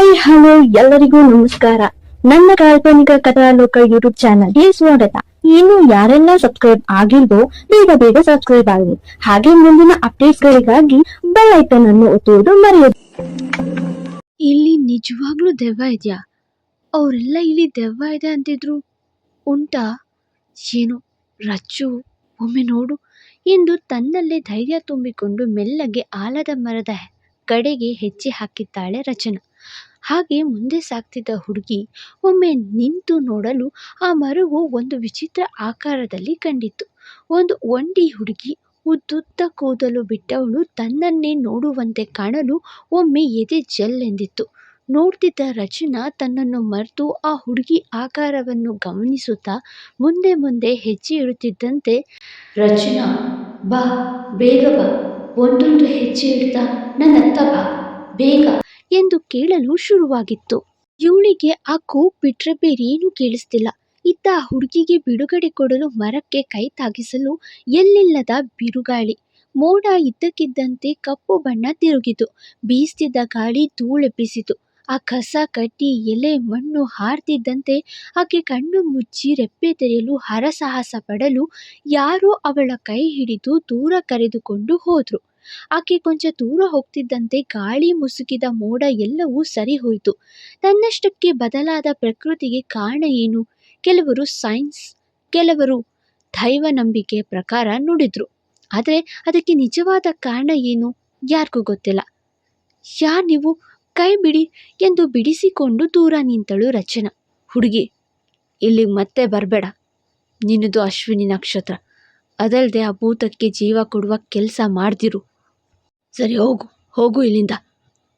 Hi hello ಎಲ್ಲರಿಗೂ ನಮಸ್ಕಾರ. ನನ್ನ ಕಾಲ್ಪನಿಕ ಕಥಾಲೋಕ ಯೂಟ್ಯೂಬ್ ಚಾನಲ್ಗೆ ಸ್ವಾಗತ. ಇನ್ನು ಯಾರೆಲ್ಲ ಸಬ್ಸ್ಕ್ರೈಬ್ ಆಗಿಲ್ವೋ, ಬೇಗ ಬೇಗ ಸಬ್ಸ್ಕ್ರೈಬ್ ಆಗಿ ಹಾಗೆ ಮುಂದಿನ ಅಪ್ಡೇಟ್ಸ್ ಗಳಿಗಾಗಿ ಬೆಲ್ ಐಕನ್ ಅನ್ನು ಒತ್ತುವುದು ಮರೆಯದು. ಇಲ್ಲಿ ನಿಜವಾಗ್ಲೂ ದೆವ್ವ ಇದೆಯಾ? ಅವರೆಲ್ಲ ಇಲ್ಲಿ ದೆವ್ವ ಇದೆ ಅಂತಿದ್ರು. ಉಂಟಾ? ಏನು ರಚ್ಚು ಒಮ್ಮೆ ನೋಡು. ಎಂದು ತನ್ನಲ್ಲೇ ಧೈರ್ಯ ತುಂಬಿಕೊಂಡು ಮೆಲ್ಲಗೆ ಆಲದ ಮರದ ಕಡೆಗೆ ಹೆಜ್ಜೆ ಹಾಕಿದ್ದಾಳೆ ರಚನಾ. ಹಾಗೆ ಮುಂದೆ ಸಾಗ್ತಿದ್ದ ಹುಡುಗಿ ಒಮ್ಮೆ ನಿಂತು ನೋಡಲು ಆ ಮರವು ಒಂದು ವಿಚಿತ್ರ ಆಕಾರದಲ್ಲಿ ಕಂಡಿತು ಒಂದು ಒಂಟಿ ಹುಡುಗಿ ಉದ್ದುದ್ದ ಕೂದಲು ಬಿಟ್ಟವಳು ತನ್ನನ್ನೇ ನೋಡುವಂತೆ ಕಾಣಲು ಒಮ್ಮೆ ಎದೆ ಜಲ್ಲೆಂದಿತ್ತು ನೋಡ್ತಿದ್ದ ರಚನಾ ತನ್ನನ್ನು ಮರೆತು ಆ ಹುಡುಗಿ ಆಕಾರವನ್ನು ಗಮನಿಸುತ್ತಾ ಮುಂದೆ ಮುಂದೆ ಹೆಜ್ಜೆ ಇಡುತ್ತಿದ್ದಂತೆ, ರಚನಾ, ಬಾ, ಬೇಗ ಬಾ. ಒಂದೊಂದು ಹೆಜ್ಜೆ ಇಡ್ತಾ ನನ್ನತ್ತ ಬಾ. ಬೇಗ ಎಂದು ಕೇಳಲು ಶುರುವಾಗಿತ್ತು. ಇವಳಿಗೆ ಆ ಕೂಗ್ ಬಿಟ್ರೆ ಬೇರೇನೂ ಕೇಳಿಸ್ತಿಲ್ಲ. ಇತ್ತ ಆ ಹುಡುಗಿಗೆ ಬಿಡುಗಡೆ ಕೊಡಲು ಮರಕ್ಕೆ ಕೈ ತಾಗಿಸಲು ಎಲ್ಲಿಲ್ಲದ ಬಿರುಗಾಳಿ. ಮೋಡ ಇದ್ದಕ್ಕಿದ್ದಂತೆ ಕಪ್ಪು ಬಣ್ಣ ತಿರುಗಿತು. ಬೀಸ್ತಿದ್ದ ಗಾಳಿ ಧೂಳೆಬ್ಬಿಸಿತು. ಆ ಕಸ ಕಡ್ಡಿ ಎಲೆ ಮಣ್ಣು ಹಾರ್ತಿದ್ದಂತೆ ಆಕೆ ಕಣ್ಣು ಮುಚ್ಚಿ ರೆಪ್ಪೆ ತೆರೆಯಲು ಹರಸಾಹಸ ಪಡಲು ಯಾರೋ ಅವಳ ಕೈ ಹಿಡಿದು ದೂರ ಕರೆದುಕೊಂಡು ಹೋದ್ರು. ಆಕೆ ಕೊಂಚ ದೂರ ಹೋಗ್ತಿದ್ದಂತೆ ಗಾಳಿ ಮುಸುಕಿದ ಮೋಡ ಎಲ್ಲವೂ ಸರಿ ಹೋಯಿತು. ತನ್ನಷ್ಟಕ್ಕೆ ಬದಲಾದ ಪ್ರಕೃತಿಗೆ ಕಾರಣ ಏನು? ಕೆಲವರು ಸೈನ್ಸ್, ಕೆಲವರು ದೈವ ನಂಬಿಕೆ ಪ್ರಕಾರ ನುಡಿದ್ರು. ಆದರೆ ಅದಕ್ಕೆ ನಿಜವಾದ ಕಾರಣ ಏನು? ಯಾರಿಗೂ ಗೊತ್ತಿಲ್ಲ. ಯಾರು ನೀವು? ಕೈ ಬಿಡಿ ಎಂದು ಬಿಡಿಸಿಕೊಂಡು ದೂರ ನಿಂತಳು ರಚನಾ. ಹುಡುಗಿ ಇಲ್ಲಿಗೆ ಮತ್ತೆ ಬರಬೇಡ. ನಿನ್ನದು ಅಶ್ವಿನಿ ನಕ್ಷತ್ರ. ಅದಲ್ಲದೆ ಆ ಭೂತಕ್ಕೆ ಜೀವ ಕೊಡುವ ಕೆಲಸ ಮಾಡ್ದಿರು. ಸರಿ, ಹೋಗು ಹೋಗು ಇಲ್ಲಿಂದ.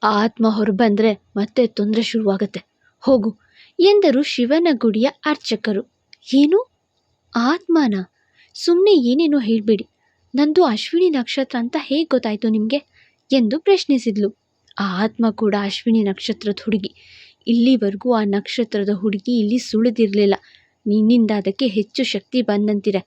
ಆ ಆತ್ಮ ಹೊರಬಂದ್ರೆ ಮತ್ತೆ ತೊಂದರೆ ಶುರುವಾಗತ್ತೆ. ಹೋಗು, ಎಂದರು ಶಿವನ ಗುಡಿಯ ಅರ್ಚಕರು. ಏನು? ಆತ್ಮನ? ಸುಮ್ಮನೆ ಏನೇನೋ ಹೇಳಬೇಡಿ. ನಂದು ಅಶ್ವಿನಿ ನಕ್ಷತ್ರ ಅಂತ ಹೇಗೆ ಗೊತ್ತಾಯಿತು ನಿಮಗೆ? ಎಂದು ಪ್ರಶ್ನಿಸಿದ್ಲು. ಆ ಆತ್ಮ ಕೂಡ ಅಶ್ವಿನಿ ನಕ್ಷತ್ರದ ಹುಡುಗಿ. ಇಲ್ಲಿವರೆಗೂ ಆ ನಕ್ಷತ್ರದ ಹುಡುಗಿ ಇಲ್ಲಿ ಸುಳಿದಿರಲಿಲ್ಲ. ನಿನ್ನಿಂದ ಅದಕ್ಕೆ ಹೆಚ್ಚು ಶಕ್ತಿ ಬಂದಂತಿದೆ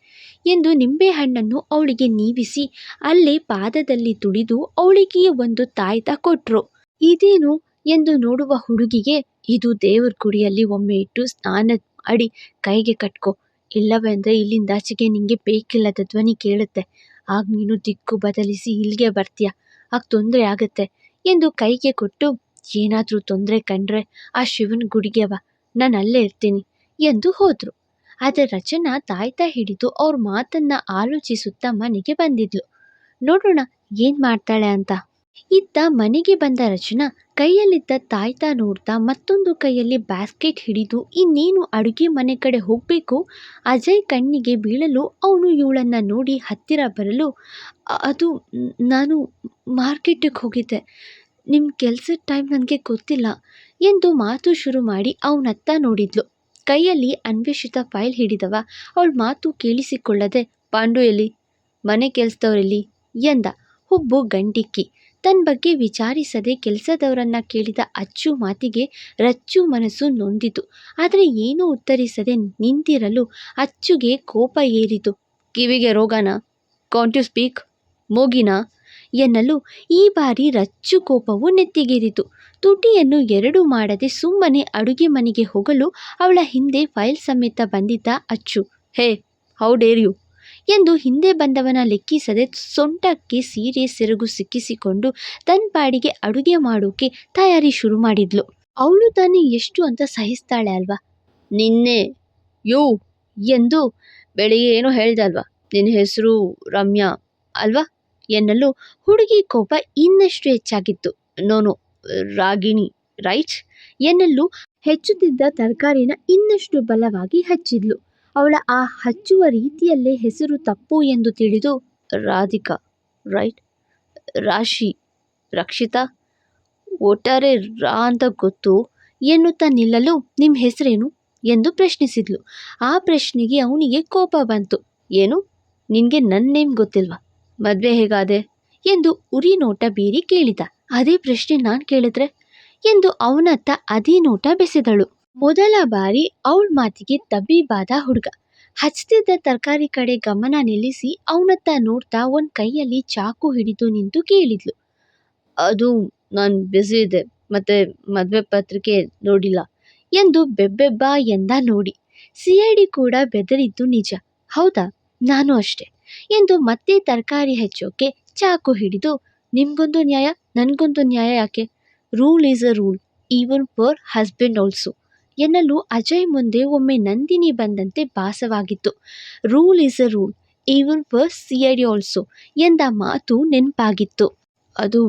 ಎಂದು ನಿಂಬೆಹಣ್ಣನ್ನು ಅವಳಿಗೆ ನೀವಿಸಿ ಅಲ್ಲೇ ಪಾದದಲ್ಲಿ ತುಳಿದು ಅವಳಿಗೆ ಒಂದು ತಾಯ್ತ ಕೊಟ್ರು. ಇದೇನು ಎಂದು ನೋಡುವ ಹುಡುಗಿಗೆ, ಇದು ದೇವ್ರ ಗುಡಿಯಲ್ಲಿ ಒಮ್ಮೆ ಇಟ್ಟು ಸ್ನಾನ ಮಾಡಿ ಕೈಗೆ ಕಟ್ಕೋ. ಇಲ್ಲವೆಂದರೆ ಇಲ್ಲಿಂದಾಚೆಗೆ ನಿಂಗೆ ಬೇಕಿಲ್ಲದ ಧ್ವನಿ ಕೇಳುತ್ತೆ. ಆಗ ನೀನು ದಿಕ್ಕು ಬದಲಿಸಿ ಇಲ್ಲಿಗೆ ಬರ್ತೀಯ. ಆಗ ತೊಂದರೆ ಆಗುತ್ತೆ ಎಂದು ಕೈಗೆ ಕೊಟ್ಟು, ಏನಾದರೂ ತೊಂದರೆ ಕಂಡ್ರೆ ಆ ಶಿವನ ಗುಡಿಗೆ ಬಾ. ನಾನು ಅಲ್ಲೇ ಇರ್ತೀನಿ. ಎಂದು ಹೋದ್ರು. ಆದರೆ ರಚನಾ ತಾಯ್ತ ಹಿಡಿದು ಅವ್ರ ಮಾತನ್ನ ಆಲೋಚಿಸುತ್ತಾ ಮನೆಗೆ ಬಂದಿದ್ಲು. ನೋಡೋಣ, ಏನ್ ಮಾಡ್ತಾಳೆ ಅಂತ. ಇತ್ತ ಮನೆಗೆ ಬಂದ ರಚನಾ ಕೈಯಲ್ಲಿದ್ದ ತಾಯ್ತ ನೋಡ್ತಾ ಮತ್ತೊಂದು ಕೈಯಲ್ಲಿ ಬ್ಯಾಸ್ಕೆಟ್ ಹಿಡಿದು ಇನ್ನೇನು ಅಡುಗೆ ಮನೆ ಕಡೆ ಹೋಗಬೇಕು? ಅಜಯ್ ಕಣ್ಣಿಗೆ ಬೀಳಲು ಅವನು ಇವಳನ್ನ ನೋಡಿ ಹತ್ತಿರ ಬರಲು, ಅದು ನಾನು ಮಾರ್ಕೆಟಿಗೆ ಹೋಗಿದ್ದೆ. ನಿಮ್ಮ ಕೆಲಸದ ಟೈಮ್ ನನಗೆ ಗೊತ್ತಿಲ್ಲ ಎಂದು ಮಾತು ಶುರು ಮಾಡಿ ಅವನತ್ತ ನೋಡಿದ್ಲು. ಕೈಯಲ್ಲಿ ಅನ್ವೇಷಿತ ಫೈಲ್ ಹಿಡಿದವ. ಅವಳ ಮಾತು ಕೇಳಿಸಿಕೊಳ್ಳದೆ, ಪಾಂಡು ಎಲ್ಲಿ? ಮನೆ ಕೆಲಸದವರೆಲ್ಲಿ? ಎಂದ. ಹುಬ್ಬು ಗಂಡಿಕ್ಕಿ. ತನ್ನ ಬಗ್ಗೆ ವಿಚಾರಿಸದೆ ಕೆಲಸದವರನ್ನ ಕೇಳಿದ ಅಚ್ಚು ಮಾತಿಗೆ ರಚ್ಚು ಮನಸ್ಸು ನೊಂದಿತು. ಆದರೆ ಏನೂ ಉತ್ತರಿಸದೆ ನಿಂತಿರಲು ಅಚ್ಚುಗೆ ಕೋಪ ಏರಿತು. ಕಿವಿಗೆ ರೋಗನ? ಕಾಂಟ್ ಸ್ಪೀಕ್ ಮೋಗಿನಾ? ಎನ್ನಲು ಈ ಬಾರಿ ರಚ್ಚು ಕೋಪವು ನೆತ್ತಿಗೇರಿತು. ತುಟಿಯನ್ನು ಎರಡು ಮಾಡದೆ ಸುಮ್ಮನೆ ಅಡುಗೆ ಮನೆಗೆ ಹೋಗಲು ಅವಳ ಹಿಂದೆ ಫೈಲ್ ಸಮೇತ ಬಂದಿದ್ದ Achchu. Hey, how dare you? ಎಂದು ಹಿಂದೆ ಬಂದವನ ಲೆಕ್ಕಿಸದೆ ಸೊಂಟಕ್ಕೆ ಸೀರೆ, ಸೆರಗು ಸಿಕ್ಕಿಸಿಕೊಂಡು ತನ್ನ ಪಾಡಿಗೆ ಅಡುಗೆ ಮಾಡೋಕೆ ತಯಾರಿ ಶುರು ಮಾಡಿದ್ಲು. ಅವಳು ತಾನೇ ಎಷ್ಟು ಅಂತ ಸಹಿಸ್ತಾಳೆ ಅಲ್ವಾ? ನಿನ್ನೆ, ಯೋ, ಎಂದು ಬೆಳಿಗ್ಗೆ ಏನೋ ಹೇಳ್ದಲ್ವಾ ನಿನ್ನ ಹೆಸರು ರಮ್ಯಾ, ಅಲ್ವಾ? ಎನ್ನಲು ಹುಡುಗಿ ಕೋಪ ಇನ್ನಷ್ಟು ಹೆಚ್ಚಾಗಿತ್ತು. ನೋನು ರಾಗಿಣಿ ರೈಟ್ ಏನಲ್ಲೂ ಹೆಚ್ಚುತ್ತಿದ್ದ ತರಕಾರಿನ ಇನ್ನಷ್ಟು ಬಲವಾಗಿ ಹಚ್ಚಿದ್ಲು. ಅವಳ ಆ ಹಚ್ಚುವ ರೀತಿಯಲ್ಲೇ ಹೆಸರು ತಪ್ಪು ಎಂದು ತಿಳಿದು ರಾಧಿಕಾ, ರೈಟ್, ರಾಶಿ, ರಕ್ಷಿತಾ, ಒಟ್ಟಾರೆ ರಾ ಅಂತ ಗೊತ್ತು ಎನ್ನುತ್ತಾ ನಿಲ್ಲಲು ನಿಮ್ಮ ಹೆಸರೇನು ಎಂದು ಪ್ರಶ್ನಿಸಿದ್ಲು. ಆ ಪ್ರಶ್ನೆಗೆ ಅವನಿಗೆ ಕೋಪ ಬಂತು. ಏನು? ನಿನಗೆ ನನ್ನ ನೇಮ್ ಗೊತ್ತಿಲ್ವಾ? ಮದುವೆ ಹೇಗಾದೆ? ಎಂದು ಉರಿ ನೋಟ ಬೀರಿ ಕೇಳಿದ. ಅದೇ ಪ್ರಶ್ನೆ ನಾನು ಕೇಳಿದ್ರೆ? ಎಂದು ಅವನತ್ತ ಅದೇ ನೋಟ ಬೆಸೆದಳು. ಮೊದಲ ಬಾರಿ ಅವಳ ಮಾತಿಗೆ ತಬ್ಬಿಬಾದ ಹುಡುಗ. ಹಚ್ತಿದ್ದ ತರಕಾರಿ ಕಡೆ ಗಮನ ನಿಲ್ಲಿಸಿ ಅವನತ್ತ ನೋಡ್ತಾ ಒಂದು ಕೈಯಲ್ಲಿ ಚಾಕು ಹಿಡಿದು ನಿಂತು ಕೇಳಿದ್ಲು. ಅದು ನಾನು ಬ್ಯುಸಿ ಇದೆ ಮತ್ತು ಮದುವೆ ಪತ್ರಿಕೆ ನೋಡಿಲ್ಲ ಎಂದು ಬೆಬ್ಬೆಬ್ಬ ಎಂದ ನೋಡಿ. ಸಿ ಐ ಡಿ ಕೂಡ ಬೆದರಿದ್ದು ನಿಜ. ಹೌದಾ? ನಾನು ಅಷ್ಟೆ ಎಂದು ಮತ್ತೆ ತರಕಾರಿ ಹೆಚ್ಚೋಕೆ ಚಾಕು ಹಿಡಿದು, ನಿಮಗೊಂದು ನ್ಯಾಯ, ನನಗೊಂದು ನ್ಯಾಯ ಯಾಕೆ? Rule is a rule even for husband also ಎನ್ನಲು ಅಜಯ್ ಮುಂದೆ ಒಮ್ಮೆ ನಂದಿನಿ ಬಂದಂತೆ ಭಾಸವಾಗಿತ್ತು. Rule is a rule even for C I D also ಎಂದ ಮಾತು ನೆನಪಾಗಿತ್ತು. ಅದು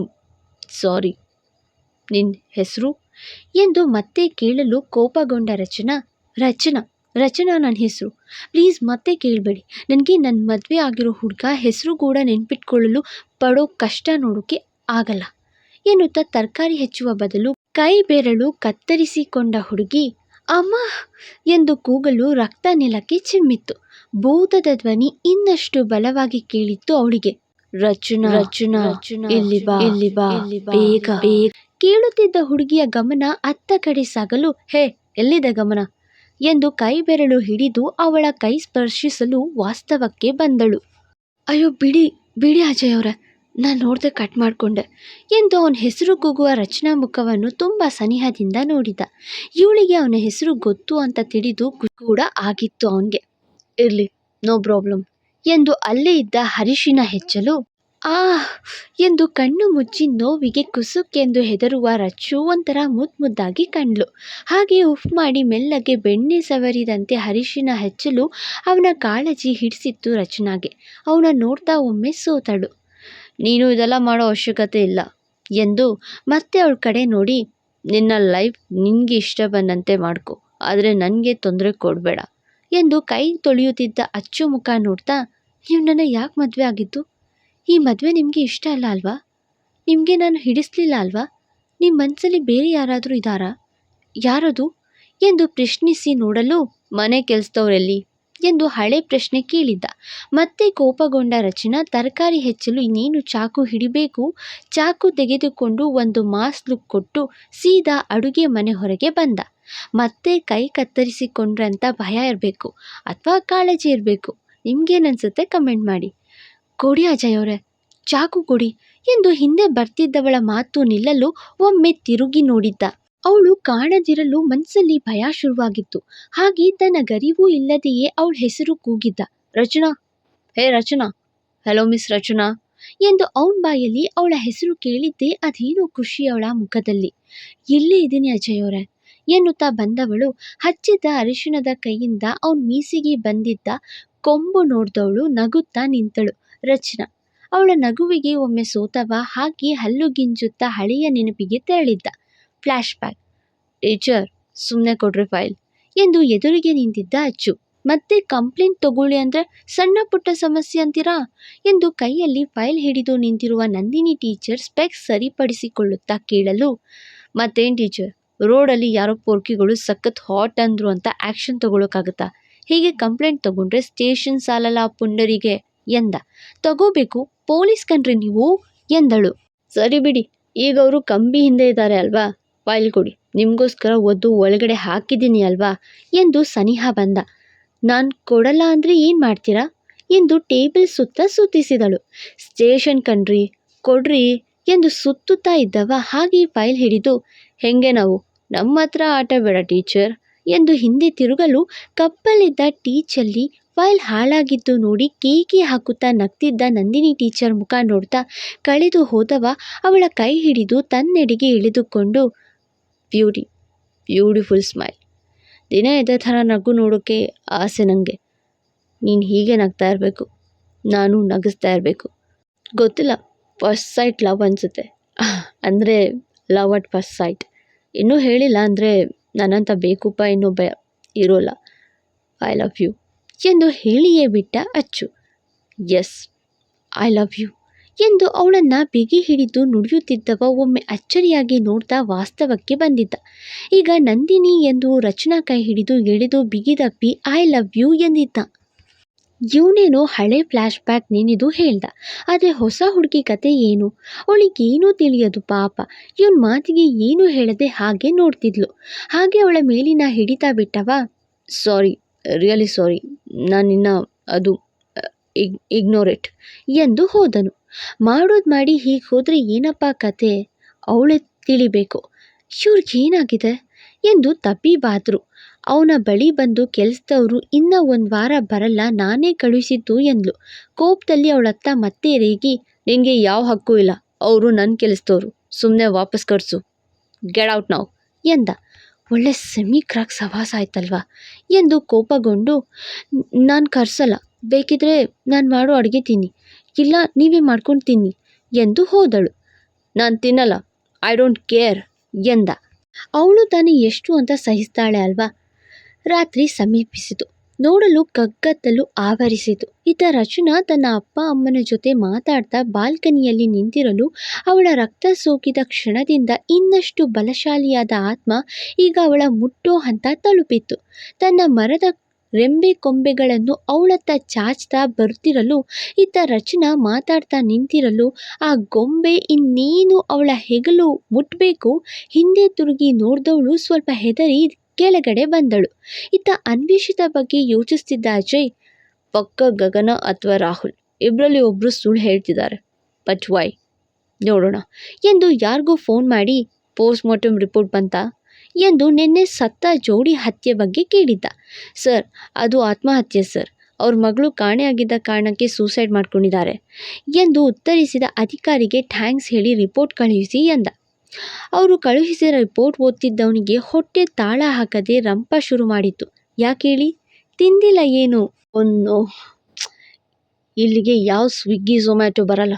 ಸಾರಿ ನಿನ್ನ ಹೆಸರು? ಎಂದು ಮತ್ತೆ ಕೇಳಲು ಕೋಪಗೊಂಡ ರಚನಾ ರಚನಾ ರಚನಾ ನನ್ನ ಹೆಸರು. ಪ್ಲೀಸ್ ಮತ್ತೆ ಕೇಳಬೇಡಿ. ನನಗೆ ನನ್ನ ಮದುವೆ ಆಗಿರೋ ಹುಡುಗ ಹೆಸರು ಕೂಡ ನೆನ್ಪಿಟ್ಕೊಳ್ಳಲು ಪಡೋ ಕಷ್ಟ ನೋಡೋಕ್ಕೆ ಆಗಲ್ಲ. ಎನ್ನುತ್ತಾ ತರಕಾರಿ ಹೆಚ್ಚುವ ಬದಲು ಕೈ ಬೆರಳು ಕತ್ತರಿಸಿಕೊಂಡ ಹುಡುಗಿ ಅಮ್ಮ ಎಂದು ಕೂಗಲು ರಕ್ತ ನೆಲಕ್ಕೆ ಚಿಮ್ಮಿತ್ತು. ಭೂತದ ಧ್ವನಿ ಇನ್ನಷ್ಟು ಬಲವಾಗಿ ಕೇಳಿತ್ತು ಅವಳಿಗೆ. ರಚನಾ ರಚನಾ ಎಲ್ಲಿ ಬಾ ಬೇಗ. ಬೇಗ. ಕೇಳುತ್ತಿದ್ದ ಹುಡುಗಿಯ ಗಮನ ಅತ್ತ ಕಡೆ ಸಾಗಲು ಹೇ ಎಲ್ಲಿದೆ ಗಮನ? ಎಂದು ಕೈ ಬೆರಳು ಹಿಡಿದು ಅವಳ ಕೈ ಸ್ಪರ್ಶಿಸಲು ವಾಸ್ತವಕ್ಕೆ ಬಂದಳು. ಅಯ್ಯೋ, ಬಿಡಿ ಬಿಡಿ ಅಜಯ್ ಅವರ, ನಾನು ನೋಡ್ದೆ ಕಟ್ ಮಾಡಿಕೊಂಡೆ ಎಂದು ಅವನ ಹೆಸರು ಕೂಗುವ ರಚನಾ ಮುಖವನ್ನು ತುಂಬ ಸನಿಹದಿಂದ ನೋಡಿದ. ಇವಳಿಗೆ ಅವನ ಹೆಸರು ಗೊತ್ತು ಅಂತ ತಿಳಿದು ಕೂಡ ಆಗಿತ್ತು ಅವನಿಗೆ. ಇರಲಿ, ನೋ ಪ್ರಾಬ್ಲಮ್ ಎಂದು ಅಲ್ಲೇ ಇದ್ದ ಹರಿಶಿನ ಹೆಚ್ಚಲು ಆ, ಎಂದು ಕಣ್ಣು ಮುಚ್ಚಿ ನೋವಿಗೆ ಕುಸುಕೆಂದು ಹೆದರುವ ರಚ್ಚು ಒಂಥರ ಮುದ್ದು ಮುದ್ದಾಗಿ ಕಂಡ್ಲು. ಹಾಗೆ ಉಫ್ ಮಾಡಿ ಮೆಲ್ಲಗೆ ಬೆಣ್ಣೆ ಸವರಿದಂತೆ ಹರಿಶಿನ ಹೆಚ್ಚಲು ಅವನ ಕಾಳಜಿ ಹಿಡಿಸಿತ್ತು ರಚನಾಗೆ. ಅವನ ನೋಡ್ತಾ ಒಮ್ಮೆ ಸೋತಳು. ನೀನು ಇದೆಲ್ಲ ಮಾಡೋ ಅವಶ್ಯಕತೆ ಇಲ್ಲ ಎಂದು ಮತ್ತೆ ಅವಳ ಕಡೆ ನೋಡಿ, ನಿನ್ನ ಲೈಫ್ ನಿನಗೆ ಇಷ್ಟ ಬಂದಂತೆ ಮಾಡ್ಕೊ, ಆದರೆ ನನಗೆ ತೊಂದರೆ ಕೊಡಬೇಡ ಎಂದು ಕೈ ತೊಳೆಯುತ್ತಿದ್ದ ಅಚ್ಚು ಮುಖ ನೋಡ್ತಾ ನೀವು ನನ್ನ ಯಾಕೆ ಮದುವೆ ಆಗಿದ್ದು? ಈ ಮದುವೆ ನಿಮಗೆ ಇಷ್ಟ ಅಲ್ಲ ಅಲ್ವಾ? ನಿಮಗೆ ನಾನು ಹಿಡಿಸ್ಲಿಲ್ಲ ಅಲ್ವಾ? ನಿಮ್ಮ ಮನಸ್ಸಲ್ಲಿ ಬೇರೆ ಯಾರಾದರೂ ಇದ್ದಾರಾ ಯಾರದು? ಎಂದು ಪ್ರಶ್ನಿಸಿ ನೋಡಲು ಮನೆ ಕೆಲಸದವರಲ್ಲಿ ಎಂದು ಹಳೆ ಪ್ರಶ್ನೆ ಕೇಳಿದ್ದ. ಮತ್ತೆ ಕೋಪಗೊಂಡ ರಚನಾ ತರಕಾರಿ ಹೆಚ್ಚಲು ಇನ್ನೇನು ಚಾಕು ಹಿಡಿಬೇಕು? ಚಾಕು ತೆಗೆದುಕೊಂಡು ಒಂದು ಮಾಸ್ ಲುಕ್ ಕೊಟ್ಟು ಸೀದಾ ಅಡುಗೆ ಮನೆ ಹೊರಗೆ ಬಂದ. ಮತ್ತೆ ಕೈ ಕತ್ತರಿಸಿಕೊಂಡ್ರಂತ ಭಯ ಇರಬೇಕು. ಅಥವಾ ಕಾಳಜಿ ಇರಬೇಕು. ನಿಮ್ಗೇನನ್ಸುತ್ತೆ ಕಮೆಂಟ್ ಮಾಡಿ. ಕೊಡಿ ಅಜಯ್ ಅವರೇ, ಚಾಕು ಕೊಡಿ ಎಂದು ಹಿಂದೆ ಬರ್ತಿದ್ದವಳ ಮಾತು ನಿಲ್ಲಲು ಒಮ್ಮೆ ತಿರುಗಿ ನೋಡಿದ್ದ. ಅವಳು ಕಾಣದಿರಲು ಮನಸ್ಸಲ್ಲಿ ಭಯ ಶುರುವಾಗಿತ್ತು. ಹಾಗೆ ತನ್ನ ಗರಿವೂ ಇಲ್ಲದೆಯೇ ಅವಳ ಹೆಸರು ಕೂಗಿದ್ದ. ರಚನಾ, ಹೇ ರಚನಾ, ಹಲೋ ಮಿಸ್ ರಚನಾ ಎಂದು ಅವನ ಬಾಯಲ್ಲಿ ಅವಳ ಹೆಸರು ಕೇಳಿದ್ದೇ ಅದೇನೋ ಖುಷಿ ಅವಳ ಮುಖದಲ್ಲಿ. ಇಲ್ಲೇ ಅಜಯ್ ಅವರೇ ಎನ್ನುತ್ತಾ ಬಂದವಳು ಹಚ್ಚಿದ್ದ ಅರಿಶಿಣದ ಕೈಯಿಂದ ಅವ್ನ್ ಮೀಸಿಗೆ ಬಂದಿದ್ದ ಕೊಂಬು ನೋಡ್ದವಳು ನಗುತ್ತಾ ನಿಂತಳು. ರಚನಾ. ಅವಳ ನಗುವಿಗೆ ಒಮ್ಮೆ ಸೋತವ ಹಾಗೆ ಹಲ್ಲು ಗಿಂಜುತ್ತಾ ಹಳೆಯ ನೆನಪಿಗೆ ತೆರಳಿದ್ದ. Flash back. ಟೀಚರ್ ಸುಮ್ಮನೆ ಕೊಡ್ರಿ ಫೈಲ್ ಎಂದು ಎದುರಿಗೆ ನಿಂತಿದ್ದ ಅಚ್ಚು. ಮತ್ತೆ ಕಂಪ್ಲೇಂಟ್ ತಗೊಳ್ಳಿ ಅಂದರೆ ಸಣ್ಣ ಪುಟ್ಟ ಸಮಸ್ಯೆ ಅಂತೀರಾ ಎಂದು ಕೈಯಲ್ಲಿ ಫೈಲ್ ಹಿಡಿದು ನಿಂತಿರುವ ನಂದಿನಿ ಟೀಚರ್ ಸ್ಪೆಕ್ಸ್ ಸರಿಪಡಿಸಿಕೊಳ್ಳುತ್ತಾ ಕೇಳಲು, ಮತ್ತೇನು ಟೀಚರ್? ರೋಡಲ್ಲಿ ಯಾರೋ ಪೋರ್ಕಿಗಳು ಸಖತ್ ಹಾಟ್ ಅಂದರು ಅಂತ ಆ್ಯಕ್ಷನ್ ತಗೊಳಕ್ಕಾಗತ್ತಾ? ಹೀಗೆ ಕಂಪ್ಲೇಂಟ್ ತಗೊಂಡ್ರೆ ಸ್ಟೇಷನ್ ಸಾಲಲ್ಲ ಪುಂಡರಿಗೆ? ಎಂದ. ತಗೋಬೇಕು, ಪೊಲೀಸ್ ಕಣ್ರಿ ನೀವು, ಎಂದಳು. ಸರಿ ಬಿಡಿ, ಈಗ ಅವರು ಕಂಬಿ ಹಿಂದೆ ಇದ್ದಾರೆ ಅಲ್ವಾ? ಫೈಲ್ ಕೊಡಿ, ನಿಮಗೋಸ್ಕರ ಒದ್ದು ಒಳಗಡೆ ಹಾಕಿದ್ದೀನಿ ಅಲ್ವಾ? ಎಂದು ಸನಿಹ ಬಂದ. ನಾನು ಕೊಡಲ್ಲ ಅಂದರೆ ಏನು ಮಾಡ್ತೀರಾ? ಎಂದು ಟೇಬಲ್ ಸುತ್ತ ಸುತ್ತಿಸಿದಳು. ಸ್ಟೇಷನ್ ಕಣ್ರಿ, ಕೊಡ್ರಿ ಎಂದು ಸುತ್ತುತ್ತಾ ಇದ್ದವ ಹಾಗೆ ಫೈಲ್ ಹಿಡಿದು, ಹೆಂಗೆ ನಾವು? ನಮ್ಮ ಹತ್ರ ಆಟ ಬೇಡ ಟೀಚರ್, ಎಂದು ಹಿಂದೆ ತಿರುಗಲು ಕಪ್ಪಲ್ಲಿದ್ದ ಟೀಚಲ್ಲಿ ಫೈಲ್ ಹಾಳಾಗಿದ್ದು ನೋಡಿ ಕೇಕೆ ಹಾಕುತ್ತಾ ನಗ್ತಿದ್ದ ನಂದಿನಿ ಟೀಚರ್ ಮುಖ ನೋಡ್ತಾ ಕಳೆದು ಹೋದವ ಅವಳ ಕೈ ಹಿಡಿದು ತನ್ನೆಡೆಗೆ ಇಳಿದುಕೊಂಡು, ಬ್ಯೂಟಿ, ಬ್ಯೂಟಿಫುಲ್ ಸ್ಮೈಲ್. ದಿನ ಇದೇ ಥರ ನಗು ನೋಡೋಕ್ಕೆ ಆಸೆ ನನಗೆ ನೀನು ಹೀಗೆ ನಗ್ತಾ ಇರಬೇಕು. ನಾನು ನಗಿಸ್ತಾ ಇರಬೇಕು. ಗೊತ್ತಿಲ್ಲ, ಫಸ್ಟ್ ಸೈಟ್ ಲವ್ ಅನಿಸುತ್ತೆ. ಅಂದರೆ ಲವ್ ಅಟ್ ಫಸ್ಟ್ ಸೈಟ್. ಇನ್ನೂ ಹೇಳಿಲ್ಲ ಅಂದರೆ ನನ್ನಂಥ ಬೇಕುಪ್ಪ ಇನ್ನೊಬ್ಬ ಇರೋಲ್ಲ. I love you. ಎಂದು ಹೇಳಿಯೇ ಬಿಟ್ಟ ಅಚ್ಚು. ಎಸ್, ಐ ಲವ್ ಯು ಎಂದು ಅವಳನ್ನು ಬಿಗಿ ಹಿಡಿದು ನುಡಿಯುತ್ತಿದ್ದವ ಒಮ್ಮೆ ಅಚ್ಚರಿಯಾಗಿ ನೋಡ್ತಾ ವಾಸ್ತವಕ್ಕೆ ಬಂದಿದ್ದ. ಈಗ ನಂದಿನಿ ಎಂದು ರಚನಾ ಕೈ ಹಿಡಿದು ಎಳೆದು ಬಿಗಿದಪ್ಪಿ ಐ ಲವ್ ಯು ಎಂದಿದ್ದ. ಇವನೇನೋ ಹಳೆ ಫ್ಲ್ಯಾಶ್ ಬ್ಯಾಕ್ ನೆನೆದು ಹೇಳ್ದ. ಆದರೆ ಹೊಸ ಹುಡುಗಿ ಕತೆ ಏನು? ಅವಳಿಗೇನೂ ತಿಳಿಯದು ಪಾಪ. ಇವನ್ ಮಾತಿಗೆ ಏನೂ ಹೇಳದೆ ಹಾಗೆ ನೋಡ್ತಿದ್ಲು. ಹಾಗೆ ಅವಳ ಮೇಲಿನ ಹಿಡಿತಾ ಬಿಟ್ಟವ? ಸಾರಿ ರಿಯಲಿ ಸಾರಿ ನಾನು ನಿನ್ನ ಅದು ಇಗ್ ಇಗ್ನೋರೇಟ್ ಎಂದು ಹೋದನು. ಮಾಡೋದು ಮಾಡಿ ಹೀಗೆ ಹೋದರೆ ಏನಪ್ಪ ಕತೆ? ಅವಳೇ ತಿಳಿಬೇಕು. ಇವ್ರಿಗೇನಾಗಿದೆ ಎಂದು ತಬ್ಬಿಬಾದ್ರು ಅವನ ಬಳಿ ಬಂದು ಕೆಲಸದವರು ಇನ್ನ ಒಂದು ವಾರ ಬರಲ್ಲ, ನಾನೇ ಕಳುಹಿಸಿದ್ದು ಎಂದ್ಲು. ಕೋಪದಲ್ಲಿ ಅವಳತ್ತ ಮತ್ತೆ ರೇಗಿ, ನಿನಗೆ ಯಾವ ಹಕ್ಕು ಇಲ್ಲ. ಅವರು ನನ್ನ ಕೆಲಸದವರು. ಸುಮ್ಮನೆ ವಾಪಸ್ ಕರ್ಸು ಗೆಟ್ ಔಟ್ ನಾವು ಎಂದ. ಒಳ್ಳೆ ಸೆಮಿ ಕ್ರಾಕ್ ಸವಾಸ ಆಯ್ತಲ್ವಾ? ಎಂದು ಕೋಪಗೊಂಡು, ನಾನು ಕರ್ಸಲ್ಲ. ಬೇಕಿದ್ರೆ ನಾನು ಮಾಡೋ ಅಡುಗೆ ತಿನ್ನಿ. ಇಲ್ಲ, ನೀವೇ ಮಾಡ್ಕೊಂಡು ತಿನ್ನಿ. ಎಂದು ಹೋದಳು. ನಾನು ತಿನ್ನಲ್ಲ. I don't care. ಎಂದ. ಅವಳು ತಾನೇ ಎಷ್ಟು ಅಂತ ಸಹಿಸ್ತಾಳೆ ಅಲ್ವಾ? ರಾತ್ರಿ ಸಮೀಪಿಸಿತು. ನೋಡಲು ಕಗ್ಗತ್ತಲು ಆವರಿಸಿತು. ಇತ್ತ ರಚನಾ ತನ್ನ ಅಪ್ಪ ಅಮ್ಮನ ಜೊತೆ ಮಾತಾಡ್ತಾ ಬಾಲ್ಕನಿಯಲ್ಲಿ ನಿಂತಿರಲು ಅವಳ ರಕ್ತ ಸೋಕಿದ ಕ್ಷಣದಿಂದ ಇನ್ನಷ್ಟು ಬಲಶಾಲಿಯಾದ ಆತ್ಮ ಈಗ ಅವಳ ಮುಟ್ಟೋ ಹಂತ ತಲುಪಿತ್ತು. ತನ್ನ ಮರದ ರೆಂಬೆ ಕೊಂಬೆಗಳನ್ನು ಅವಳತ್ತ ಚಾಚ್ತಾ ಬರ್ತಿರಲು ಇತ್ತ ರಚನಾ ಮಾತಾಡ್ತಾ ನಿಂತಿರಲು ಆ ಗೊಂಬೆ ಇನ್ನೇನು ಅವಳ ಹೆಗಲು ಮುಟ್ಟಬೇಕು ಹಿಂದೆ ತಿರುಗಿ ನೋಡಿದವಳು ಸ್ವಲ್ಪ ಹೆದರಿ ಕೆಳಗಡೆ ಬಂದಳು. ಇತ್ತ ಅನ್ವೇಷಿತ ಬಗ್ಗೆ ಯೋಚಿಸ್ತಿದ್ದ ಅಜಯ್, ಪಕ್ಕ ಗಗನ ಅಥವಾ ರಾಹುಲ್ ಇಬ್ಬರಲ್ಲಿ ಒಬ್ಬರು ಸುಳ್ಳು ಹೇಳ್ತಿದ್ದಾರೆ. ಬಟ್ ವೈ ನೋಡೋಣ. ಎಂದು ಯಾರಿಗೂ ಫೋನ್ ಮಾಡಿ ಪೋಸ್ಟ್ ಮಾರ್ಟಮ್ ರಿಪೋರ್ಟ್ ಬಂತಾ? ಎಂದು ನಿನ್ನೆ ಸತ್ತ ಜೋಡಿ ಹತ್ಯೆ ಬಗ್ಗೆ ಕೇಳಿದ್ದ. ಸರ್ ಅದು ಆತ್ಮಹತ್ಯೆ ಸರ್ ಅವ್ರ ಮಗಳು ಕಾಣೆಯಾಗಿದ್ದ ಕಾರಣಕ್ಕೆ ಸೂಸೈಡ್ ಮಾಡ್ಕೊಂಡಿದ್ದಾರೆ. ಎಂದು ಉತ್ತರಿಸಿದ ಅಧಿಕಾರಿಗೆ ಥ್ಯಾಂಕ್ಸ್ ಹೇಳಿ ರಿಪೋರ್ಟ್ ಕಳುಹಿಸಿ ಎಂದ. ಅವರು ಕಳುಹಿಸಿದ ರಿಪೋರ್ಟ್ ಓದ್ತಿದ್ದವನಿಗೆ ಹೊಟ್ಟೆ ತಾಳ ಹಾಕದೆ ರಂಪ ಶುರು ಮಾಡಿತು. ಯಾಕೆ ಹೇಳಿ? ತಿಂದಿಲ್ಲ ಏನು? ಒಂದು ಇಲ್ಲಿಗೆ ಯಾವ ಸ್ವಿಗ್ಗಿ, ಝೊಮ್ಯಾಟೊ ಬರಲ್ಲ.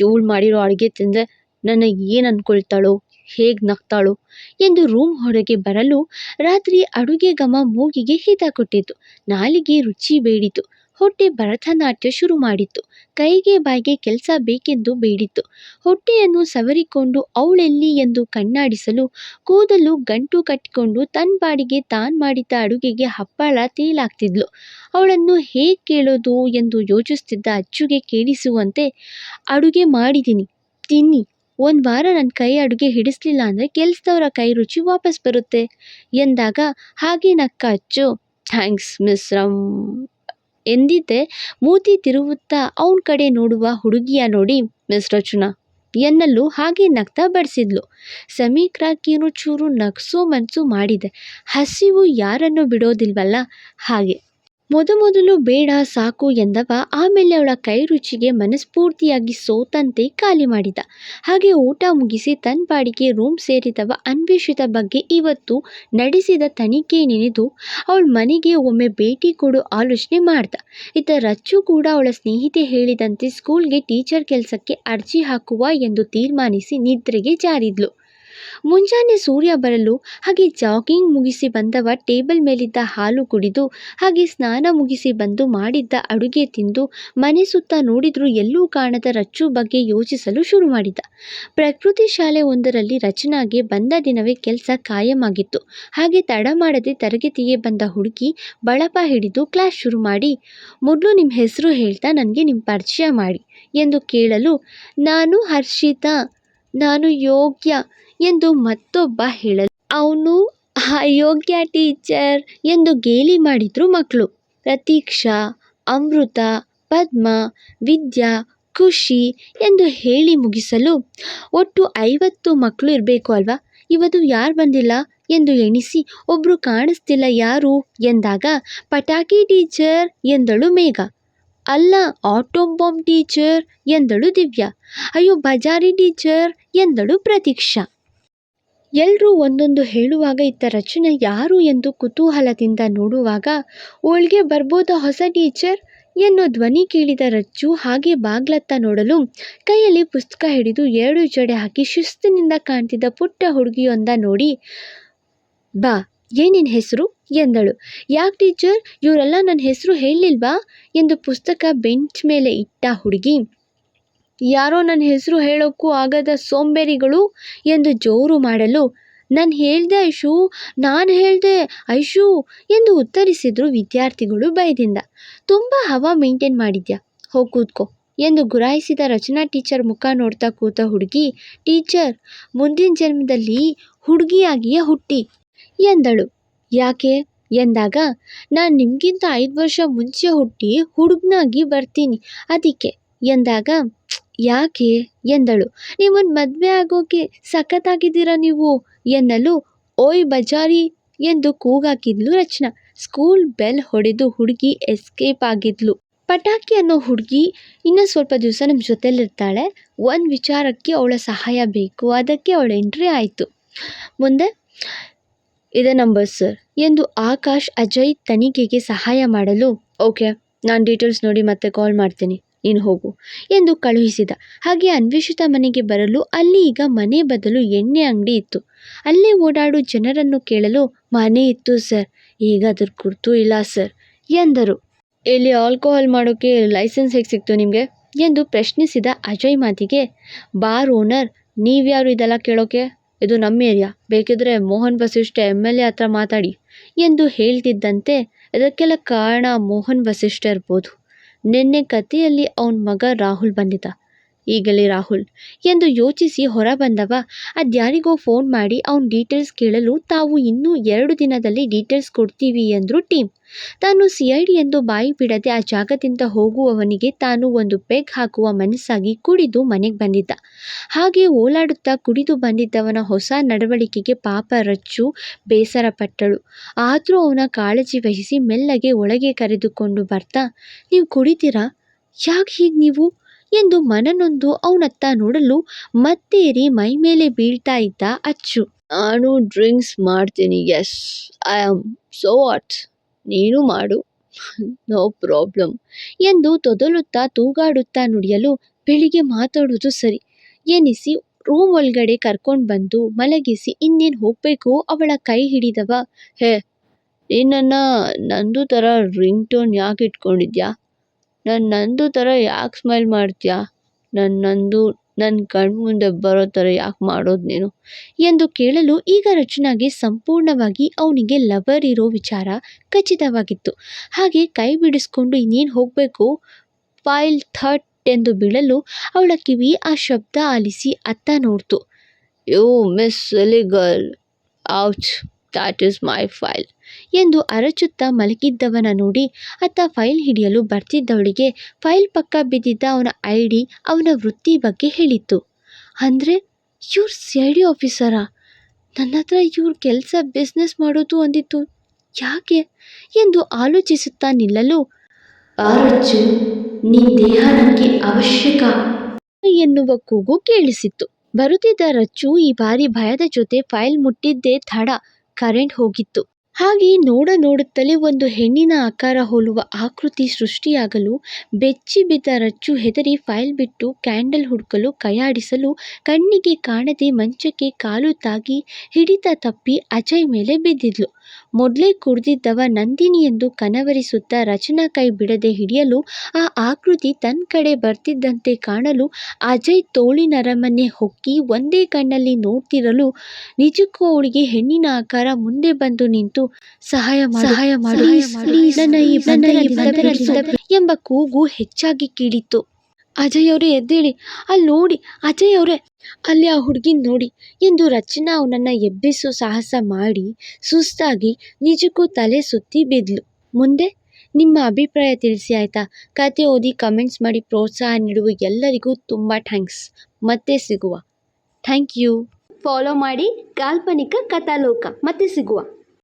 ಇವಳು ಮಾಡಿರೋ ಅಡುಗೆ ತಿಂದರೆ ನನಗೆ ಏನು ಅಂದ್ಕೊಳ್ತಾಳೋ ಹೇಗೆ ನಗ್ತಾಳೋ? ಎಂದು ರೂಮ್ ಹೊರಗೆ ಬರಲು ರಾತ್ರಿ ಅಡುಗೆ ಘಮ ಮೂಗಿಗೆ ಹಿತ ಕೊಟ್ಟಿತು. ನಾಲಿಗೆ ರುಚಿ ಬೇಡಿತು. ಹೊಟ್ಟೆ ಭರತನಾಟ್ಯ ಶುರು ಮಾಡಿತು ಕೈಗೆ ಬಾಯಿಗೆ ಕೆಲಸ ಬೇಕೆಂದು ಬೇಡಿತು ಹೊಟ್ಟೆಯನ್ನು ಸವರಿಕೊಂಡು ಅವಳೆಲ್ಲಿ ಎಂದು ಕಣ್ಣಾಡಿಸಲು, ಕೂದಲು ಗಂಟು ಕಟ್ಟಿಕೊಂಡು ತನ್ನ ಬಾಡಿಗೆ ತಾನು ಮಾಡಿದ್ದ ಅಡುಗೆಗೆ ಹಪ್ಪಳ ತೇಲಾಗ್ತಿದ್ಲು. ಅವಳನ್ನು ಹೇಗೆ ಕೇಳೋದು ಎಂದು ಯೋಚಿಸ್ತಿದ್ದ ಅಚ್ಚುಗೆ ಕೇಳಿಸುವಂತೆ, ಅಡುಗೆ ಮಾಡಿದ್ದೀನಿ ತಿನ್ನಿ. ಒಂದು ವಾರ ನನ್ನ ಕೈ ಅಡುಗೆ ಹಿಡಿಸ್ಲಿಲ್ಲ ಅಂದರೆ ಕೆಲಸದವರ ಕೈ ರುಚಿ ವಾಪಸ್ ಬರುತ್ತೆ. ಎಂದಾಗ ಹಾಗೆ ನಕ್ಕ ಅಚ್ಚು? ಥ್ಯಾಂಕ್ಸ್, ಮಿಸ್ ರಮ್. ಎಂದಿದ್ದೆ ಮೂತಿ ತಿರುವುತ್ತಾ ಅವನ ಕಡೆ ನೋಡುವ ಹುಡುಗಿಯ ನೋಡಿ ಮಿಸ್ ರಚನಾ ಎನ್ನಲ್ಲೂ ಹಾಗೆ ನಗ್ತಾ ಬಡಿಸಿದ್ಲು. ಸಮೀಕ್ರಾಕಿಯನ್ನು ಚೂರು ನಗಸು ಮನಸ್ಸು ಮಾಡಿದೆ. ಹಸಿವು ಯಾರನ್ನು ಬಿಡೋದಿಲ್ವಲ್ಲ? ಹಾಗೆ. ಮೊದಮೊದಲು ಬೇಡ, ಸಾಕು ಎಂದವ. ಆಮೇಲೆ ಅವಳ ಕೈ ರುಚಿಗೆ ಮನಸ್ಫೂರ್ತಿಯಾಗಿ ಸೋತಂತೆ ಖಾಲಿ ಮಾಡಿದ. ಹಾಗೆ ಊಟ ಮುಗಿಸಿ ತನ್ನ ಬಾಡಿಗೆ ರೂಮ್ ಸೇರಿದವ. ಅನ್ವೇಷಿತ ಬಗ್ಗೆ ಇವತ್ತು ನಡೆಸಿದ ತನಿಖೆ ನೆನೆದು ಅವಳ ಮನೆಗೆ ಒಮ್ಮೆ ಭೇಟಿ ಕೊಡೋ ಆಲೋಚನೆ ಮಾಡ್ದ. ಇತ್ತ ರಚ್ಚು ಕೂಡ ಅವಳ ಸ್ನೇಹಿತೆ ಹೇಳಿದಂತೆ ಸ್ಕೂಲ್ಗೆ ಟೀಚರ್ ಕೆಲಸಕ್ಕೆ ಅರ್ಜಿ ಹಾಕುವ ಎಂದು ತೀರ್ಮಾನಿಸಿ ನಿದ್ರೆಗೆ ಜಾರಿದ್ಲು. ಮುಂಜಾನೆ ಸೂರ್ಯ ಬರಲು ಹಾಗೆ ಜಾಗಿಂಗ್ ಮುಗಿಸಿ ಬಂದವ ಟೇಬಲ್ ಮೇಲಿದ್ದ ಹಾಲು ಕುಡಿದು ಹಾಗೆ ಸ್ನಾನ ಮುಗಿಸಿ ಬಂದು ಮಾಡಿದ್ದ ಅಡುಗೆ ತಿಂದು ಮನೆ ಸುತ್ತ ನೋಡಿದ್ರೂ ಎಲ್ಲೂ ಕಾಣದ ರಚ್ಚು ಬಗ್ಗೆ ಯೋಚಿಸಲು ಶುರು ಮಾಡಿದ. ಪ್ರಕೃತಿ ಶಾಲೆ ಒಂದರಲ್ಲಿ ರಚನಾಗೆ ಬಂದ ದಿನವೇ ಕೆಲಸ ಕಾಯಮಾಗಿತ್ತು. ಹಾಗೆ ತಡ ಮಾಡದೆ ತರಗತಿಗೆ ಬಂದ ಹುಡುಗಿ ಬಳಪ ಹಿಡಿದು ಕ್ಲಾಸ್ ಶುರು ಮಾಡಿ, ಮೊದಲು ನಿಮ್ಮ ಹೆಸರು ಹೇಳ್ತಾ ನನಗೆ ನಿಮ್ಮ ಪರಿಚಯ ಮಾಡಿ ಎಂದು ಕೇಳಲು, ನಾನು ಹರ್ಷಿತಾ, ನಾನು ಯೋಗ್ಯ ಎಂದು ಮತ್ತೊಬ್ಬ ಹೇಳಲು, ಅವನು ಅಯೋಗ್ಯ ಟೀಚರ್ ಎಂದು ಗೇಲಿ ಮಾಡಿದ್ರು ಮಕ್ಕಳು ಪ್ರತೀಕ್ಷಾ, ಅಮೃತ, ಪದ್ಮ, ವಿದ್ಯಾ, ಖುಷಿ ಎಂದು ಹೇಳಿ ಮುಗಿಸಲು ಒಟ್ಟು ಐವತ್ತು ಮಕ್ಕಳು ಇರಬೇಕು ಅಲ್ವಾ? ಇವತ್ತು ಯಾರು ಬಂದಿಲ್ಲ ಎಂದು ಎಣಿಸಿ ಒಬ್ಬರು ಕಾಣಿಸ್ತಿಲ್ಲ ಯಾರು? ಎಂದಾಗ, ಪಟಾಕಿ ಟೀಚರ್ ಎಂದಳು ಮೇಘ. ಅಲ್ಲ, ಆಟೋಬಾಂಬ್ ಟೀಚರ್ ಎಂದಳು ದಿವ್ಯಾ. ಅಯ್ಯೋ, ಬಜಾರಿ ಟೀಚರ್ ಎಂದಳು ಪ್ರತೀಕ್ಷಾ. ಎಲ್ಲರೂ ಒಂದೊಂದು ಹೇಳುವಾಗ ಇತ್ತ ರಚನೆ ಯಾರು ಎಂದು ಕುತೂಹಲದಿಂದ ನೋಡುವಾಗ, ಓಳ್ಗೆ ಬರ್ಬೋದಾ ಹೊಸ ಟೀಚರ್? ಎನ್ನೋ ಧ್ವನಿ ಕೇಳಿದ ರಚ್ಚು ಹಾಗೆ ಬಾಗ್ಲತ್ತ ನೋಡಲು ಕೈಯಲ್ಲಿ ಪುಸ್ತಕ ಹಿಡಿದು ಎರಡು ಜಡೆ ಹಾಕಿ ಶಿಸ್ತಿನಿಂದ ಕಾಣ್ತಿದ್ದ ಪುಟ್ಟ ಹುಡುಗಿಯೊಂದ ನೋಡಿ, ಬಾ, ಏನಿನ್ ಹೆಸರು? ಎಂದಳು. ಯಾಕೆ ಟೀಚರ್? ಇವರೆಲ್ಲ ನನ್ನ ಹೆಸರು ಹೇಳಿಲ್ವಾ? ಎಂದು ಪುಸ್ತಕ ಬೆಂಚ್ ಮೇಲೆ ಇಟ್ಟ ಹುಡುಗಿ ಯಾರೋ ನನ್ನ ಹೆಸರು ಹೇಳೋಕ್ಕೂ ಆಗದ ಸೋಂಬೇರಿಗಳು ಎಂದು ಜೋರು ಮಾಡಲು, ನಾನು ಹೇಳ್ದೆ ಐಶು, ನಾನು ಹೇಳ್ದೆ ಐಶು ಎಂದು ಉತ್ತರಿಸಿದ್ರು ವಿದ್ಯಾರ್ಥಿಗಳು ಭಯದಿಂದ. ತುಂಬ ಹವಾ ಮೇಂಟೈನ್ ಮಾಡಿದ್ಯಾ? ಹೋಗಿ ಕೂತ್ಕೋ ಎಂದು ಗುರಾಯಿಸಿದ ರಚನಾ ಟೀಚರ್ ಮುಖ ನೋಡ್ತಾ ಕೂತ ಹುಡುಗಿ, ಟೀಚರ್, ಮುಂದಿನ ಜನ್ಮದಲ್ಲಿ ಹುಡುಗಿಯಾಗಿಯೇ ಹುಟ್ಟಿ ಎಂದಳು. ಯಾಕೆ? ಎಂದಾಗ, ನಾನು ನಿಮಗಿಂತ ಐದು ವರ್ಷ ಮುಂಚೆ ಹುಟ್ಟಿ ಹುಡುಗನಾಗಿ ಬರ್ತೀನಿ, ಅದಕ್ಕೆ ಎಂದಾಗ ಯಾಕೆ ಎಂದಳು. ನಿಮ್ಮನ್ನು ಮದುವೆ ಆಗೋಕೆ ಸಖತ್ತಾಗಿದ್ದೀರಾ ನೀವು? ಎನ್ನಲು ಓಯ್ ಬಜಾರಿ ಎಂದು ಕೂಗಾಕಿದ್ಲು ರಚನಾ. ಸ್ಕೂಲ್ ಬೆಲ್ ಹೊಡೆದು ಹುಡುಗಿ ಎಸ್ಕೇಪ್ ಆಗಿದ್ಲು. ಪಟಾಕಿ ಅನ್ನೋ ಹುಡುಗಿ ಇನ್ನೂ ಸ್ವಲ್ಪ ದಿವಸ ನಮ್ಮ ಜೊತೆಲಿರ್ತಾಳೆ. ಒಂದು ವಿಚಾರಕ್ಕೆ ಅವಳ ಸಹಾಯ ಬೇಕು. ಅದಕ್ಕೆ ಅವಳ ಎಂಟ್ರಿ ಆಯಿತು. ಮುಂದೆ, ಇದೇ ನಂಬರ್ ಸರ್ ಎಂದು ಆಕಾಶ್ ಅಜಯ್ ತನಿಖೆಗೆ ಸಹಾಯ ಮಾಡಲು, ಓಕೆ, ನಾನು ಡೀಟೇಲ್ಸ್ ನೋಡಿ ಮತ್ತೆ ಕಾಲ್ ಮಾಡ್ತೀನಿ. ನೀನು ಹೋಗು ಎಂದು ಕಳುಹಿಸಿದ. ಹಾಗೆ ಅನ್ವೇಷಿತ ಮನೆಗೆ ಬರಲು ಅಲ್ಲಿ ಈಗ ಮನೆ ಬದಲು ಎಣ್ಣೆ ಅಂಗಡಿ ಇತ್ತು. ಅಲ್ಲೇ ಓಡಾಡು ಜನರನ್ನು ಕೇಳಲು, ಮನೆ ಇತ್ತು ಸರ್, ಈಗ ಅದ್ರ ಗುರುತು ಇಲ್ಲ ಸರ್ ಎಂದರು. ಇಲ್ಲಿ ಆಲ್ಕೋಹಾಲ್ ಮಾಡೋಕ್ಕೆ ಲೈಸೆನ್ಸ್ ಹೇಗೆ ಸಿಕ್ತು ನಿಮಗೆ? ಎಂದು ಪ್ರಶ್ನಿಸಿದ ಅಜಯ್ ಮಾತಿಗೆ, ಬಾರ್ ಓನರ್, ನೀವ್ಯಾರು ಇದೆಲ್ಲ ಕೇಳೋಕೆ? ಇದು ನಮ್ಮ ಏರಿಯಾ, ಬೇಕಿದ್ರೆ Mohan Vasishtha M L A ಹತ್ರ ಮಾತಾಡಿ ಎಂದು ಹೇಳ್ತಿದ್ದಂತೆ ಇದಕ್ಕೆಲ್ಲ ಕಾರಣ ಮೋಹನ್ ವಸಿಷ್ಠ ಇರ್ಬೋದು. ನಿನ್ನೆ ಕಥೆಯಲ್ಲಿ ಅವನ ಮಗ ರಾಹುಲ್ ಬಂದಿದ್ದ. ಈಗಲೇ ರಾಹುಲ್ ಎಂದು ಯೋಚಿಸಿ ಹೊರ ಬಂದವ ಅದ್ಯಾರಿಗೋ ಫೋನ್ ಮಾಡಿ ಅವನ ಡೀಟೇಲ್ಸ್ ಕೇಳಲು ತಾವು ಇನ್ನೂ ಎರಡು ದಿನದಲ್ಲಿ ಡೀಟೇಲ್ಸ್ ಕೊಡ್ತೀವಿ ಎಂದರು ಟೀಮ್. ತಾನು ಸಿ ಐ ಡಿ ಎಂದು ಬಾಯಿ ಬಿಡದೆ ಆ ಜಾಗದಿಂದ ಹೋಗುವವನಿಗೆ ತಾನು ಒಂದು ಪೆಗ್ ಹಾಕುವ ಮನಸ್ಸಾಗಿ ಕುಡಿದು ಮನೆಗೆ ಬಂದಿದ್ದ. ಹಾಗೆ ಓಲಾಡುತ್ತಾ ಕುಡಿದು ಬಂದಿದ್ದವನ ಹೊಸ ನಡವಳಿಕೆಗೆ ಪಾಪ ರಚ್ಚು ಬೇಸರಪಟ್ಟಳು ಆದರೂ ಅವನ ಕಾಳಜಿ ವಹಿಸಿ ಮೆಲ್ಲಗೆ ಒಳಗೆ ಕರೆದುಕೊಂಡು ಬರ್ತಾ, ನೀವು ಕುಡಿತೀರಾ? ಯಾಕೆ ಹೀಗೆ ನೀವು? ಎಂದು ಮನನೊಂದು ಅವನತ್ತ ನೋಡಲು ಮತ್ತೇರಿ ಮೈ ಮೇಲೆ ಬೀಳ್ತಾ ಇದ್ದ ಅಚ್ಚು. ನಾನು ಡ್ರಿಂಕ್ಸ್ ಮಾಡ್ತೀನಿ yes I am so what ನೀನು ಮಾಡು ನೋ ಪ್ರಾಬ್ಲಮ್ ಎಂದು ತೊದಲುತ್ತಾ ತೂಗಾಡುತ್ತಾ ನುಡಿಯಲು ಬೆಳಿಗ್ಗೆ ಮಾತಾಡೋದು ಸರಿ. ಎನಿಸಿ ರೂಮ್ ಒಳಗಡೆ ಕರ್ಕೊಂಡು ಬಂದು ಮಲಗಿಸಿ ಇನ್ನೇನು ಹೋಗಬೇಕು ಅವಳ ಕೈ ಹಿಡಿದವ. ಹೇ, ನಿನ್ನನ್ನು ನಂದು ಥರ ರಿಂಗ್ ಟೋನ್ ಯಾಕೆ ಇಟ್ಕೊಂಡಿದ್ಯಾ? ನಾನು ನಂದು ಥರ ಯಾಕೆ ಸ್ಮೈಲ್ ಮಾಡ್ತೀಯಾ? ನನ್ನ ನಂದು ನನ್ನ ಕಣ್ಣು ಮುಂದೆ ಬರೋ ಥರ ಯಾಕೆ ಮಾಡೋದು ನೀನು? ಎಂದು ಕೇಳಲು ಈಗ ರಚನಾಗೆ ಸಂಪೂರ್ಣವಾಗಿ ಅವನಿಗೆ ಲವರ್ ಇರೋ ವಿಚಾರ ಖಚಿತವಾಗಿತ್ತು. ಹಾಗೆ ಕೈ ಬಿಡಿಸ್ಕೊಂಡು ಇನ್ನೇನು ಹೋಗಬೇಕು? ಫೈಲ್ ಥರ್ಟ್ ಎಂದು ಬೀಳಲು ಅವಳ ಕಿವಿ ಆ ಶಬ್ದ ಆಲಿಸಿ ಅತ್ತ ನೋಡ್ತು. Yo, miss girl ouch. That is my file ಎಂದು ಅರಚುತ್ತಾ ಮಲಗಿದ್ದವನ ನೋಡಿ ಆತ ಫೈಲ್ ಹಿಡಿಯಲು ಬರ್ತಿದ್ದವಳಿಗೆ ಫೈಲ್ ಪಕ್ಕ ಬಿದ್ದಿದ್ದ ಅವನ ಐ ಡಿ ಅವನ ವೃತ್ತಿ ಬಗ್ಗೆ ಹೇಳಿತ್ತು. ಅಂದರೆ, ಇವ್ರು ಸಿ ಐ ಡಿ ಆಫೀಸರಾ ನನ್ನ ಹತ್ರ ಇವ್ರ ಕೆಲಸ ಬಿಸ್ನೆಸ್ ಮಾಡೋದು ಅಂದಿತ್ತು. ಯಾಕೆ? ಎಂದು ಆಲೋಚಿಸುತ್ತಾ ನಿಲ್ಲಲು, ಅರಚು ನೀ ದೇಹ ನನಗೆ ಅವಶ್ಯಕ ಎನ್ನುವ ಕೂಗು ಕೇಳಿಸಿತ್ತು. ಬರುತ್ತಿದ್ದ ರಚ್ಚು ಈ ಬಾರಿ ಭಯದ ಜೊತೆ ಫೈಲ್ ಮುಟ್ಟಿದ್ದೇ ತಡ. ಕರೆಂಟ್ ಹೋಗಿತ್ತು. ಹಾಗೆ ನೋಡ ನೋಡುತ್ತಲೇ ಒಂದು ಹೆಣ್ಣಿನ ಆಕಾರ ಹೋಲುವ ಆಕೃತಿ ಸೃಷ್ಟಿಯಾಗಲು ಬೆಚ್ಚಿ ಬಿದ್ದ ರಚ್ಚು ಹೆದರಿ ಫೈಲ್ ಬಿಟ್ಟು ಕ್ಯಾಂಡಲ್ ಹುಡುಕಲು ಕೈಯಾಡಿಸಲು ಕಣ್ಣಿಗೆ ಕಾಣದೆ ಮಂಚಕ್ಕೆ ಕಾಲು ತಾಗಿ ಹಿಡಿತ ತಪ್ಪಿ ಅಜಯ್ ಮೇಲೆ ಬಿದ್ದಿದ್ಲು. ಮೊದಲೇ ಕುಡಿದಿದ್ದವ ನಂದಿನಿ ಎಂದು ಕನವರಿಸುತ್ತಾ ರಚನಾ ಕೈ ಬಿಡದೆ ಹಿಡಿಯಲು ಆ ಆಕೃತಿ ತನ್ನ ಕಡೆ ಬರ್ತಿದ್ದಂತೆ ಕಾಣಲು ಅಜಯ್ ತೋಳಿನರಮನೆ ಹೊಕ್ಕಿ ಒಂದೇ ಕಣ್ಣಲ್ಲಿ ನೋಡ್ತಿರಲು ನಿಜಕ್ಕೂ ಅವಳಿಗೆ ಹೆಣ್ಣಿನ ಆಕಾರ ಮುಂದೆ ಬಂದು ನಿಂತು ಸಹಾಯ ಮಾಡು ಸಹಾಯ ಮಾಡು. please, ನನ್ನ ಈ ಬಂಧನದಿಂದ ಎಂಬ ಕೂಗು ಹೆಚ್ಚಾಗಿ ಕೇಳಿತ್ತು ಅಜಯ್ ಅವರೇ ಎದ್ದೇಳಿ. ಅಲ್ಲಿ ನೋಡಿ ಅಜಯ್ ಅವರೇ ಅಲ್ಲಿ ಆ ಹುಡುಗಿನ ನೋಡಿ ಎಂದು ರಚನಾ ಅವನನ್ನ ಎಬ್ಬಿಸೋ ಸಾಹಸ ಮಾಡಿ ಸುಸ್ತಾಗಿ ನಿಜಕ್ಕೂ ತಲೆ ಸುತ್ತಿ ಬಿದ್ಲು. ಮುಂದೆ ನಿಮ್ಮ ಅಭಿಪ್ರಾಯ ತಿಳಿಸಿ ಆಯ್ತಾ? ಕತೆ ಓದಿ ಕಮೆಂಟ್ಸ್ ಮಾಡಿ ಪ್ರೋತ್ಸಾಹ ನೀಡುವ ಎಲ್ಲರಿಗೂ ತುಂಬ ಥ್ಯಾಂಕ್ಸ್ ಮತ್ತೆ ಸಿಗುವ. ಥ್ಯಾಂಕ್ ಯು ಫಾಲೋ ಮಾಡಿ ಕಾಲ್ಪನಿಕ ಕಥಾಲೋಕ. ಮತ್ತೆ ಸಿಗುವ.